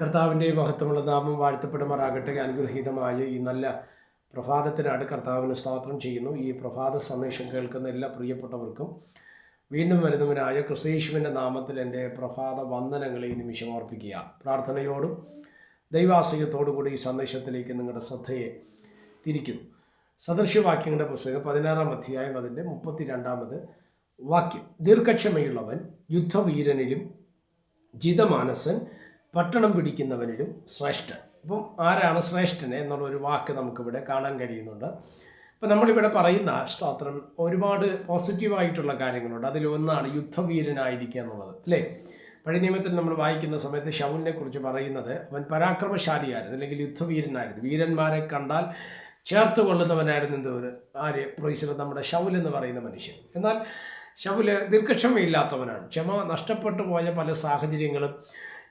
കർത്താവിന്റെ മഹത്വമുള്ള നാമം വാഴ്ത്തപ്പെടുമാറാകട്ടെ. അനുഗ്രഹീതമായ ഈ നല്ല പ്രഭാതത്തിനാണ് കർത്താവിന് സ്തോത്രം ചെയ്യുന്നു. ഈ പ്രഭാത സന്ദേശം കേൾക്കുന്ന എല്ലാ പ്രിയപ്പെട്ടവർക്കും വീണ്ടും വരുന്നവനായ ക്രിസ്തീശുവിന്റെ നാമത്തിൽ എന്റെ പ്രഭാത വന്ദനങ്ങളെ ഈ നിമിഷം ഓർപ്പിക്കുക. പ്രാർത്ഥനയോടും ദൈവാശ്രയത്തോടും കൂടി ഈ സന്ദേശത്തിലേക്ക് നിങ്ങളുടെ ശ്രദ്ധയെ തിരിക്കുന്നു സദൃശ്യവാക്യങ്ങളുടെ പുസ്തകം പതിനാറാം അധ്യായം അതിന്റെ മുപ്പത്തി രണ്ടാമത് വാക്യം. ദീർഘക്ഷമയുള്ളവൻ യുദ്ധവീരനിലും ജിതമാനസൻ പട്ടണം പിടിക്കുന്നവനിലും ശ്രേഷ്ഠൻ. അപ്പം ആരാണ് ശ്രേഷ്ഠൻ എന്നുള്ള ഒരു വാക്ക് നമുക്കിവിടെ കാണാൻ കഴിയുന്നുണ്ട്. ഇപ്പം നമ്മളിവിടെ പറയുന്ന സ്തോത്രം ഒരുപാട് പോസിറ്റീവായിട്ടുള്ള കാര്യങ്ങളുണ്ട്. അതിലൊന്നാണ് യുദ്ധവീരനായിരിക്കുക എന്നുള്ളത് അല്ലേ? പഴയ നിയമത്തിൽ നമ്മൾ വായിക്കുന്ന സമയത്ത് ഷൗലിനെ കുറിച്ച് പറയുന്നത് അവൻ പരാക്രമശാലിയായിരുന്നു അല്ലെങ്കിൽ യുദ്ധവീരനായിരുന്നു. വീരന്മാരെ കണ്ടാൽ ചേർത്ത് കൊള്ളുന്നവനായിരുന്നു എന്തോ ഒരു ആര് പ്രൊയ്സർ നമ്മുടെ ഷൗൽ എന്ന് പറയുന്ന മനുഷ്യൻ. എന്നാൽ ഷൗൽ ദീർഘക്ഷമയില്ലാത്തവനാണ്. ക്ഷമ നഷ്ടപ്പെട്ടു പോയ പല സാഹചര്യങ്ങളും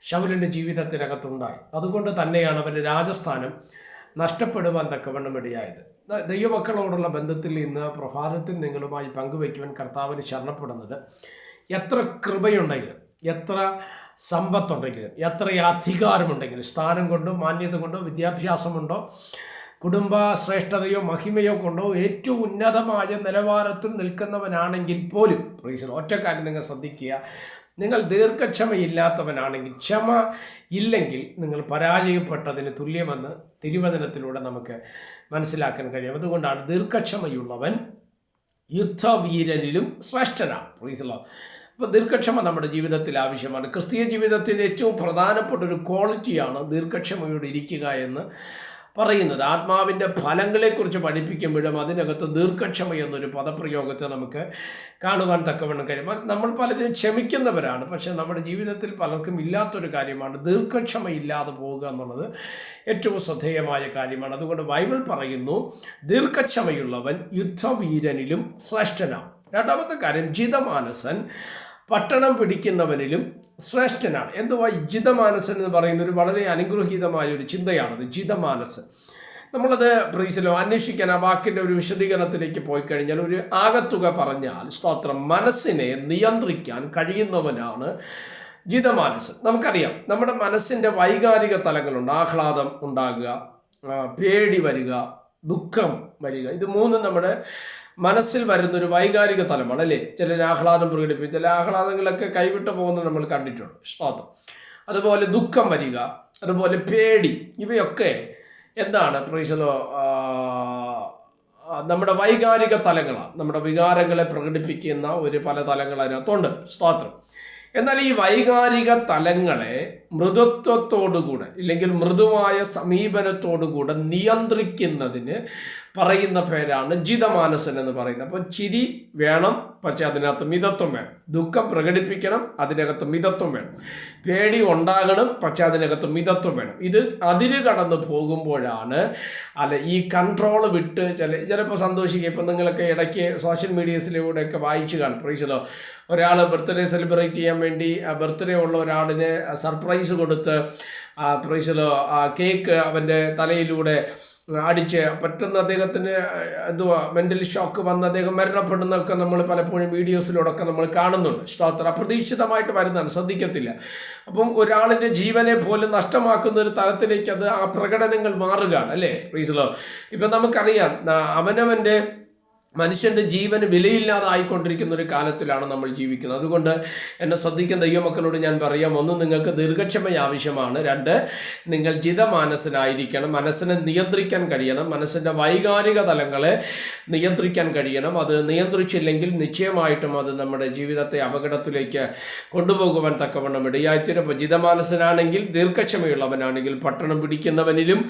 ഷൗലിന്റെ ജീവിതത്തിനകത്തുണ്ടായി. അതുകൊണ്ട് തന്നെയാണ് അവന്റെ രാജസ്ഥാനം നഷ്ടപ്പെടുവാൻ തക്കവണ്ണം ദൈവമക്കളോടുള്ള ബന്ധത്തിൽ ഇന്ന് പ്രഭാതത്തിൽ നിങ്ങളുമായി പങ്കുവയ്ക്കുവാൻ കർത്താവിന് ശരണപ്പെടുന്നത് എത്ര കൃപയുണ്ടെങ്കിലും എത്ര സമ്പത്തുണ്ടെങ്കിലും എത്ര അധികാരമുണ്ടെങ്കിലും സ്ഥാനം കൊണ്ടോ മാന്യത കൊണ്ടോ വിദ്യാഭ്യാസമുണ്ടോ കുടുംബ ശ്രേഷ്ഠതയോ മഹിമയോ കൊണ്ടോ ഏറ്റവും ഉന്നതമായ നിലവാരത്തിൽ നിൽക്കുന്നവനാണെങ്കിൽ പോലും റീസൺ ഒറ്റ നിങ്ങൾ ശ്രദ്ധിക്കുക. നിങ്ങൾ ദീർഘക്ഷമയില്ലാത്തവനാണെങ്കിൽ ക്ഷമ ഇല്ലെങ്കിൽ നിങ്ങൾ പരാജയപ്പെട്ടതിന് തുല്യമെന്ന് തിരുവചനത്തിലൂടെ നമുക്ക് മനസ്സിലാക്കാൻ കഴിയും. അതുകൊണ്ടാണ് ദീർഘക്ഷമയുള്ളവൻ യുദ്ധവീരനിലും ശ്രേഷ്ഠനാണ്. പ്രീസലോ അപ്പോൾ ദീർഘക്ഷമ നമ്മുടെ ജീവിതത്തിൽ ആവശ്യമാണ്. ക്രിസ്തീയ ജീവിതത്തിന്റെ ഏറ്റവും പ്രധാനപ്പെട്ട ഒരു ക്വാളിറ്റിയാണ് ദീർഘക്ഷമയോടെ ഇരിക്കുക എന്ന് പറയുന്നത്. ആത്മാവിന്റെ ഫലങ്ങളെക്കുറിച്ച് പഠിപ്പിക്കുമ്പോഴും അതിനകത്ത് ദീർഘക്ഷമ എന്നൊരു പദപ്രയോഗത്തെ നമുക്ക് കാണുവാൻ തക്കവണ്ണം കഴിയും. നമ്മൾ പലരും ക്ഷമിക്കുന്നവരാണ്. പക്ഷേ നമ്മുടെ ജീവിതത്തിൽ പലർക്കും ഇല്ലാത്തൊരു കാര്യമാണ് ദീർഘക്ഷമ ഇല്ലാതെ പോവുക എന്നുള്ളത് ഏറ്റവും ശ്രദ്ധേയമായ കാര്യമാണ്. അതുകൊണ്ട് ബൈബിൾ പറയുന്നു ദീർഘക്ഷമയുള്ളവൻ യുദ്ധവീരനിലും ശ്രേഷ്ഠനാണ്. രണ്ടാമത്തെ കാര്യം ജിതമാനസൻ പട്ടണം പിടിക്കുന്നവനിലും ശ്രേഷ്ഠനാണ്. എന്തുവാ ജിതമാനസൻ എന്ന് പറയുന്ന ഒരു വളരെ അനുഗ്രഹീതമായ ഒരു ചിന്തയാണത്. ജിതമാനസൻ. നമ്മളത് പ്രീസിലോ അന്വേഷിക്കാൻ ആ വാക്കിന്റെ ഒരു വിശദീകരണത്തിലേക്ക് പോയി കഴിഞ്ഞാൽ ഒരു ആകത്തുക പറഞ്ഞാൽ സ്തോത്രം മനസ്സിനെ നിയന്ത്രിക്കാൻ കഴിയുന്നവനാണ് ജിതമാനസൻ. നമുക്കറിയാം നമ്മുടെ മനസ്സിന്റെ വൈകാരിക തലങ്ങളുണ്ട്. ആഹ്ലാദം ഉണ്ടാകുക പേടി വരിക ദുഃഖം വരിക. ഇത് മൂന്നും നമ്മുടെ മനസ്സിൽ വരുന്നൊരു വൈകാരിക തലമാണ് അല്ലേ? ചിലർ ആഹ്ലാദം പ്രകടിപ്പിക്കും. ചില ആഹ്ലാദങ്ങളൊക്കെ കൈവിട്ട് പോകുന്നത് നമ്മൾ കണ്ടിട്ടുണ്ട്. ഇഷ്ടം അതുപോലെ ദുഃഖം വരിക അതുപോലെ പേടി ഇവയൊക്കെ എന്താണ് പ്രൈസലോ നമ്മുടെ വൈകാരിക തലങ്ങളാണ്. നമ്മുടെ വികാരങ്ങളെ പ്രകടിപ്പിക്കുന്ന ഒരു പല തലങ്ങൾ അതിനകത്തുണ്ട്. സ്തോത്രം എന്നാൽ ഈ വൈകാരിക തലങ്ങളെ മൃദുത്വത്തോടുകൂടെ ഇല്ലെങ്കിൽ മൃദുവായ സമീപനത്തോടുകൂടെ നിയന്ത്രിക്കുന്നതിന് പറയുന്ന പേരാണ് ജിതമാനസൻ എന്ന് പറയുന്നത്. അപ്പോൾ ചിരി വേണം പക്ഷെ അതിനകത്ത് മിതത്വം വേണം. ദുഃഖം പ്രകടിപ്പിക്കണം അതിനകത്ത് മിതത്വം വേണം. പേടി ഉണ്ടാകണം പക്ഷെ അതിനകത്ത് മിതത്വം വേണം. ഇത് അതിര് കടന്നു പോകുമ്പോഴാണ് അല്ല ഈ കൺട്രോൾ വിട്ട് ചില ചിലപ്പോൾ സന്തോഷിക്കുക. ഇപ്പം നിങ്ങളൊക്കെ ഇടയ്ക്ക് സോഷ്യൽ മീഡിയസിലൂടെയൊക്കെ വായിച്ചു കാണും. പ്രീശലോ ഒരാൾ ബർത്ത്ഡേ സെലിബ്രേറ്റ് ചെയ്യാൻ വേണ്ടി ബർത്ത്ഡേ ഉള്ള ഒരാളിന് സർപ്രൈസ് കൊടുത്ത് പ്രീശലോ കേക്ക് അവന്റെ തലയിലൂടെ അടിച്ച് പെട്ടെന്ന് അദ്ദേഹത്തിന് എന്തുവാ മെന്റൽ ഷോക്ക് വന്ന് അദ്ദേഹം മരണപ്പെടുന്നതൊക്കെ നമ്മൾ പലപ്പോഴും വീഡിയോസിലൂടെയൊക്കെ നമ്മൾ കാണുന്നുണ്ട്. സ്തോത്രം അപ്രതീക്ഷിതമായിട്ട് വരുന്നതാണ്. ശ്രദ്ധിക്കത്തില്ല. അപ്പം ഒരാളിന്റെ ജീവനെ പോലും നഷ്ടമാക്കുന്ന ഒരു തലത്തിലേക്ക് അത് ആ പ്രകടനങ്ങൾ മാറുകയാണ് അല്ലേ? പ്രീസലോ ഇപ്പം നമുക്കറിയാം അവനവന്റെ മനുഷ്യന്റെ ജീവന് വിലയില്ലാതായിക്കൊണ്ടിരിക്കുന്ന ഒരു കാലത്തിലാണ് നമ്മൾ ജീവിക്കുന്നത്. അതുകൊണ്ട് എന്നെ ശ്രദ്ധിക്കുന്ന ദൈവമക്കളോട് ഞാൻ പറയാം. ഒന്ന് നിങ്ങൾക്ക് ദീർഘക്ഷമ ആവശ്യമാണ്. രണ്ട് നിങ്ങൾ ജിതമാനസനായിരിക്കണം മനസ്സിനെ നിയന്ത്രിക്കാൻ കഴിയണം. മനസ്സിന്റെ വൈകാരിക തലങ്ങളെ നിയന്ത്രിക്കാൻ കഴിയണം. അത് നിയന്ത്രിച്ചില്ലെങ്കിൽ നിശ്ചയമായിട്ടും അത് നമ്മുടെ ജീവിതത്തെ അപകടത്തിലേക്ക് കൊണ്ടുപോകുവാൻ തക്കവണ്ണം ഇടയായിത്തീരും. അപ്പോൾ ജിതമാനസനാണെങ്കിൽ ദീർഘക്ഷമയുള്ളവനാണെങ്കിൽ പട്ടണം പിടിക്കുന്നവനിലും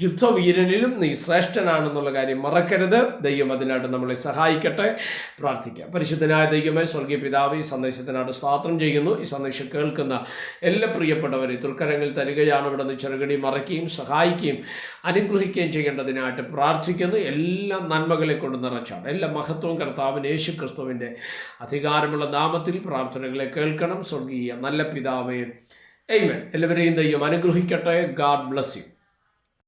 യുദ്ധവീരനിലും നീ ശ്രേഷ്ഠനാണെന്നുള്ള കാര്യം മറക്കരുത്. ദൈവം അതിനായിട്ട് നമ്മളെ സഹായിക്കട്ടെ. പ്രാർത്ഥിക്കാം. പരിശുദ്ധനായ ദൈവമേ സ്വർഗീയ പിതാവ് ഈ സന്ദേശത്തിനാണ് സ്വാത്രം ചെയ്യുന്നു. ഈ സന്ദേശം കേൾക്കുന്ന എല്ലാ പ്രിയപ്പെട്ടവരെ തുർക്കരങ്ങൾ തരികയാണ് ഇവിടെ നിന്ന് ചെറുകടി മറയ്ക്കുകയും സഹായിക്കുകയും അനുഗ്രഹിക്കുകയും ചെയ്യേണ്ടതിനായിട്ട് പ്രാർത്ഥിക്കുന്നു. എല്ലാ നന്മകളെ കൊണ്ട് നിറച്ചാണ്. എല്ലാ മഹത്വവും കർത്താവിന് യേശു ക്രിസ്തുവിന്റെ അധികാരമുള്ള നാമത്തിൽ പ്രാർത്ഥനകളെ കേൾക്കണം. സ്വർഗീയ നല്ല പിതാവേ എയ്മൻ എല്ലാവരെയും ദൈവം അനുഗ്രഹിക്കട്ടെ. God bless you.